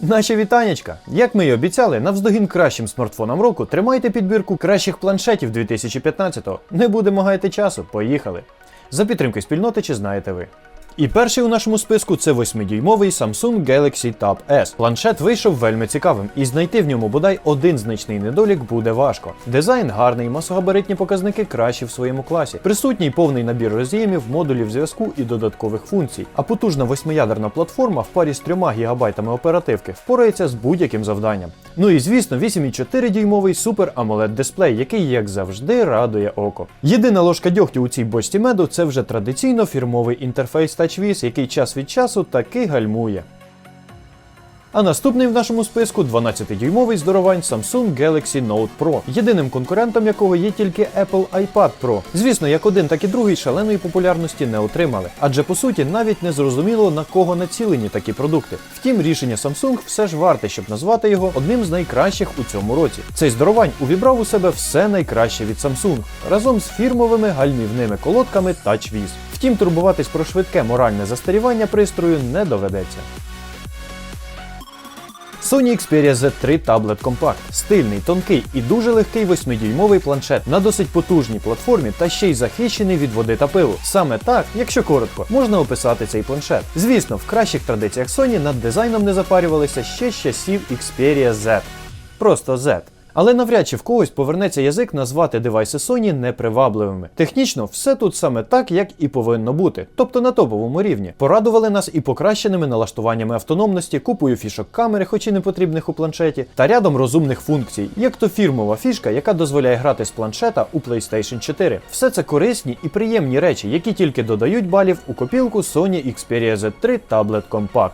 Наші вітанечка! Як ми і обіцяли, навздогін кращим смартфонам року тримайте підбірку кращих планшетів 2015-го. Не будемо гаяти часу, поїхали. За підтримки спільноти чи знаєте ви. І перший у нашому списку це 8-дюймовий Samsung Galaxy Tab S. Планшет вийшов вельми цікавим, і знайти в ньому бодай один значний недолік буде важко. Дизайн гарний, масогабаритні показники кращі в своєму класі. Присутній повний набір роз'ємів, модулів зв'язку і додаткових функцій. А потужна восьмиядерна платформа в парі з 3 ГБ оперативки впорається з будь-яким завданням. Ну і звісно, 8,4 дюймовий Super AMOLED дисплей, який, як завжди, радує око. Єдина ложка дьогтю у цій бочці меду це вже традиційно фірмовий інтерфейс TouchWiz, який час від часу таки гальмує. А наступний в нашому списку 12-дюймовий здоровань Samsung Galaxy Note Pro, єдиним конкурентом якого є тільки Apple iPad Pro. Звісно, як один, так і другий шаленої популярності не отримали, адже по суті навіть не зрозуміло на кого націлені такі продукти. Втім, рішення Samsung все ж варте, щоб назвати його одним з найкращих у цьому році. Цей здоровань увібрав у себе все найкраще від Samsung разом з фірмовими гальмівними колодками TouchWiz. Втім, турбуватись про швидке моральне застарівання пристрою не доведеться. Sony Xperia Z3 Tablet Compact – стильний, тонкий і дуже легкий 8-дюймовий планшет на досить потужній платформі та ще й захищений від води та пилу. Саме так, якщо коротко, можна описати цей планшет. Звісно, в кращих традиціях Sony над дизайном не запарювалися ще з часів Xperia Z. Просто Z. Але навряд чи в когось повернеться язик назвати девайси Sony непривабливими. Технічно все тут саме так, як і повинно бути, тобто на топовому рівні. Порадували нас і покращеними налаштуваннями автономності, купою фішок камери, хоч і не потрібних у планшеті, та рядом розумних функцій, як то фірмова фішка, яка дозволяє грати з планшета у PlayStation 4. Все це корисні і приємні речі, які тільки додають балів у копілку Sony Xperia Z3 Tablet Compact.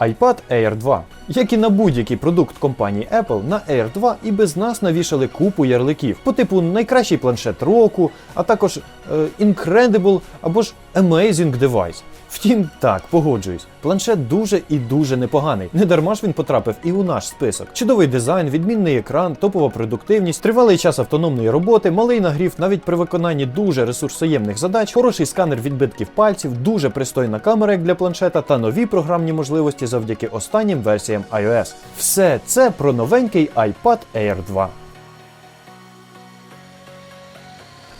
iPad Air 2. Як і на будь-який продукт компанії Apple, на Air 2 і без нас навішали купу ярликів по типу найкращий планшет року, а також е, Incredible або ж Amazing Device. Втім, так, погоджуюсь, планшет дуже і дуже непоганий. Не дарма ж він потрапив і у наш список. Чудовий дизайн, відмінний екран, топова продуктивність, тривалий час автономної роботи, малий нагрів навіть при виконанні дуже ресурсоємних задач, хороший сканер відбитків пальців, дуже пристойна камера як для планшета та нові програмні можливості завдяки останнім версіям iOS. Все це про новенький iPad Air 2.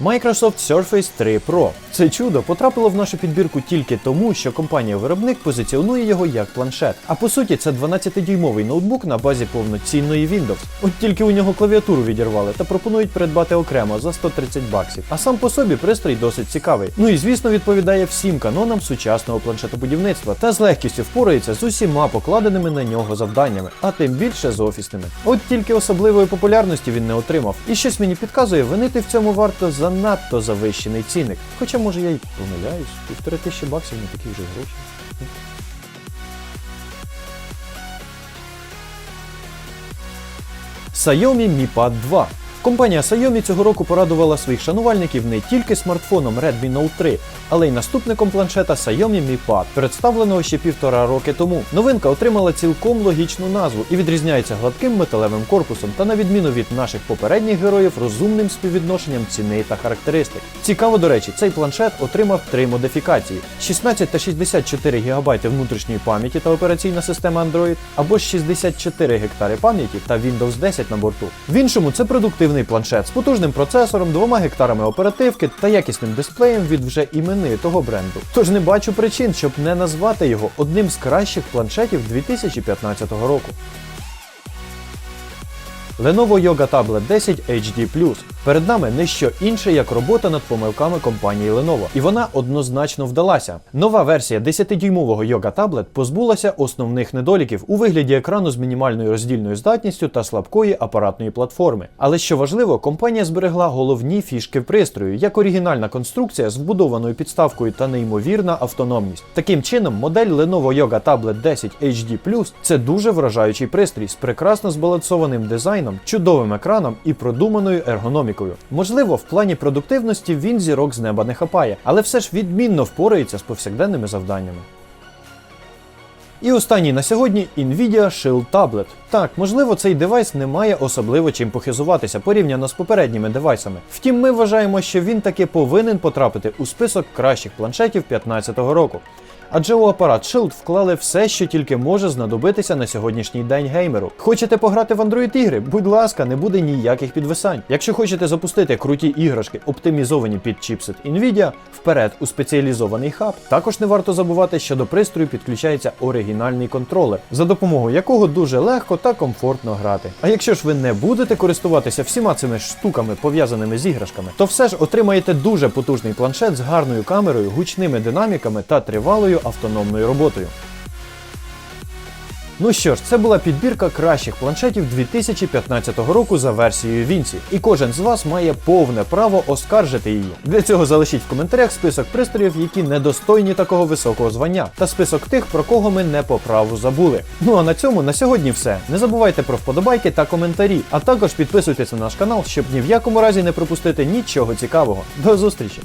Microsoft Surface 3 Pro. Це чудо потрапило в нашу підбірку тільки тому, що компанія-виробник позиціонує його як планшет. А по суті, це 12-дюймовий ноутбук на базі повноцінної Windows. От тільки у нього клавіатуру відірвали та пропонують придбати окремо за 130 баксів. А сам по собі пристрій досить цікавий. Ну і звісно відповідає всім канонам сучасного планшетобудівництва та з легкістю впорається з усіма покладеними на нього завданнями, а тим більше з офісними. От тільки особливої популярності він не отримав. І щось мені підказує, винити в цьому варто занадто завищений цінник. Хоча може я й помиляюсь, півтори тисячі баксів не такі вже гроші. Xiaomi Mi Pad 2. Компанія Xiaomi цього року порадувала своїх шанувальників не тільки смартфоном Redmi Note 3, але й наступником планшета Xiaomi Mi Pad, представленого ще півтора роки тому. Новинка отримала цілком логічну назву і відрізняється гладким металевим корпусом та, на відміну від наших попередніх героїв, розумним співвідношенням ціни та характеристик. Цікаво, до речі, цей планшет отримав три модифікації: 16 та 64 ГБ внутрішньої пам'яті та операційна система Android, або ж 64 гектари пам'яті та Windows 10 на борту. В іншому це продуктивний планшет з потужним процесором, двома гектарами оперативки та якісним дисплеєм від вже імени того бренду. Тож не бачу причин, щоб не назвати його одним з кращих планшетів 2015 року. Lenovo Yoga Tablet 10 HD+. Перед нами не що інше, як робота над помилками компанії Lenovo. І вона однозначно вдалася. Нова версія 10-дюймового Yoga Tablet позбулася основних недоліків у вигляді екрану з мінімальною роздільною здатністю та слабкої апаратної платформи. Але що важливо, компанія зберегла головні фішки пристрою, як оригінальна конструкція з вбудованою підставкою та неймовірна автономність. Таким чином, модель Lenovo Yoga Tablet 10 HD це дуже вражаючий пристрій з прекрасно збалансованим дизайном, чудовим екраном і продуманою ергономікою. Можливо, в плані продуктивності він зірок з неба не хапає, але все ж відмінно впорається з повсякденними завданнями. І останній на сьогодні Nvidia Shield Tablet. Так, можливо, цей девайс не має особливо чим похизуватися порівняно з попередніми девайсами. Втім, ми вважаємо, що він таки повинен потрапити у список кращих планшетів 2015 року. Адже у апарат Shield вклали все, що тільки може знадобитися на сьогоднішній день геймеру. Хочете пограти в Android ігри? Будь ласка, не буде ніяких підвисань. Якщо хочете запустити круті іграшки, оптимізовані під чіпсет Nvidia, вперед у спеціалізований хаб. Також не варто забувати, що до пристрою підключається оригінальний контролер, за допомогою якого дуже легко та комфортно грати. А якщо ж ви не будете користуватися всіма цими штуками, пов'язаними з іграшками, то все ж отримаєте дуже потужний планшет з гарною камерою, гучними динаміками та тривалою автономною роботою. Ну що ж, це була підбірка кращих планшетів 2015 року за версією Вінсі, і кожен з вас має повне право оскаржити її. Для цього залишіть в коментарях список пристроїв, які недостойні такого високого звання, та список тих, про кого ми не по праву забули. Ну а на цьому на сьогодні все. Не забувайте про вподобайки та коментарі, а також підписуйтесь на наш канал, щоб ні в якому разі не пропустити нічого цікавого. До зустрічі!